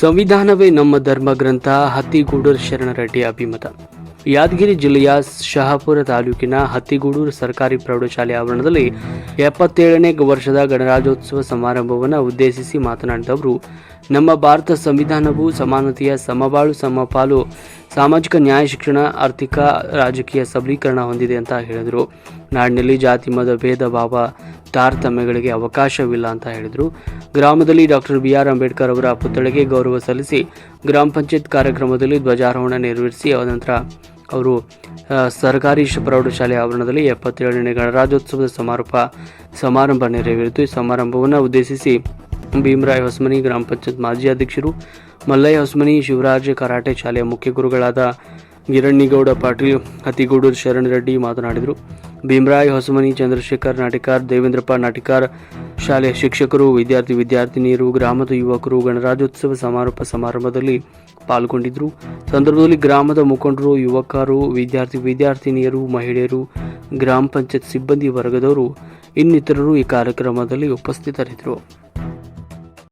ಸಂವಿಧಾನವೇ ನಮ್ಮ ಧರ್ಮ ಗ್ರಂಥ ಹತ್ತಿಗೂಡೂರು ಶರಣರೆಡ್ಡಿ ಅಭಿಮತ. ಯಾದಗಿರಿ ಜಿಲ್ಲೆಯ ಶಹಾಪುರ ತಾಲೂಕಿನ ಹತ್ತಿಗೂಡೂರು ಸರ್ಕಾರಿ ಪ್ರೌಢಶಾಲೆ ಆವರಣದಲ್ಲಿ ಎಪ್ಪತ್ತೇಳನೇ ವರ್ಷದ ಗಣರಾಜ್ಯೋತ್ಸವ ಸಮಾರಂಭವನ್ನು ಉದ್ದೇಶಿಸಿ ಮಾತನಾಡಿದ ಅವರು ನಮ್ಮ ಭಾರತ ಸಂವಿಧಾನವು ಸಮಾನತೆಯ ಸಮಬಾಳು, ಸಮಪಾಲು, ಸಾಮಾಜಿಕ ನ್ಯಾಯ ಶಿಕ್ಷಣ, ಆರ್ಥಿಕ, ರಾಜಕೀಯ ಸಬಲೀಕರಣ ಹೊಂದಿದೆ ಅಂತ ಹೇಳಿದರು. ನಾಡಿನಲ್ಲಿ ಜಾತಿ, ಮತ, ಭೇದ, ಭಾವ, ತಾರತಮ್ಯಗಳಿಗೆ ಅವಕಾಶವಿಲ್ಲ ಅಂತ ಹೇಳಿದರು. ಗ್ರಾಮದಲ್ಲಿ ಡಾಕ್ಟರ್ ಬಿ ಆರ್ ಅಂಬೇಡ್ಕರ್ ಅವರ ಪುತ್ಥಳಿಗೆ ಗೌರವ ಸಲ್ಲಿಸಿ ಗ್ರಾಮ ಪಂಚಾಯತ್ ಕಾರ್ಯಕ್ರಮದಲ್ಲಿ ಧ್ವಜಾರೋಹಣ ನೆರವೇರಿಸಿ ಅನಂತರ ಅವರು ಸರ್ಕಾರಿ ಪ್ರೌಢಶಾಲೆ ಆವರಣದಲ್ಲಿ ಎಪ್ಪತ್ತೇಳನೇ ಗಣರಾಜ್ಯೋತ್ಸವದ ಸಮಾರೋಪ, ಸಮಾರಂಭ ನೆರವೇರಿತು. ಈ ಸಮಾರಂಭವನ್ನು ಉದ್ದೇಶಿಸಿ ಭೀಮರಾಯ್ ಹೊಸಮನಿ ಗ್ರಾಮ ಪಂಚಾಯತ್ ಮಾಜಿ ಅಧ್ಯಕ್ಷರು ಮಲ್ಲಯ್ಯ ಹೊಸಮನಿ, ಶಿವರಾಜ್ ಕರಾಟೆ ಶಾಲೆಯ ಮುಖ್ಯ ಗುರುಗಳಾದ ಗಿರಣ್ಣಿಗೌಡ ಪಾಟೀಲ್, ಹತಿಗೂಡೂರು ಶರಣ್ ರೆಡ್ಡಿ ಮಾತನಾಡಿದರು. ಭೀಮರಾಯ್ ಹೊಸಮನಿ, ಚಂದ್ರಶೇಖರ್ ನಾಟಿಕಾರ್, ದೇವೇಂದ್ರಪ್ಪ ನಾಟಿಕಾರ್ ಶಾಲೆಯ ಶಿಕ್ಷಕರು, ವಿದ್ಯಾರ್ಥಿ ವಿದ್ಯಾರ್ಥಿನಿಯರು, ಗ್ರಾಮದ ಯುವಕರು ಗಣರಾಜ್ಯೋತ್ಸವ ಸಮಾರೋಪ ಸಮಾರಂಭದಲ್ಲಿ ಪಾಲ್ಗೊಂಡಿದ್ದರು. ಸಂದರ್ಭದಲ್ಲಿ ಗ್ರಾಮದ ಮುಖಂಡರು, ಯುವಕರು, ವಿದ್ಯಾರ್ಥಿ ವಿದ್ಯಾರ್ಥಿನಿಯರು, ಮಹಿಳೆಯರು, ಗ್ರಾಮ ಪಂಚಾಯತ್ ಸಿಬ್ಬಂದಿ ವರ್ಗದವರು, ಇನ್ನಿತರರು ಈ ಕಾರ್ಯಕ್ರಮದಲ್ಲಿ ಉಪಸ್ಥಿತರಿದ್ದರು.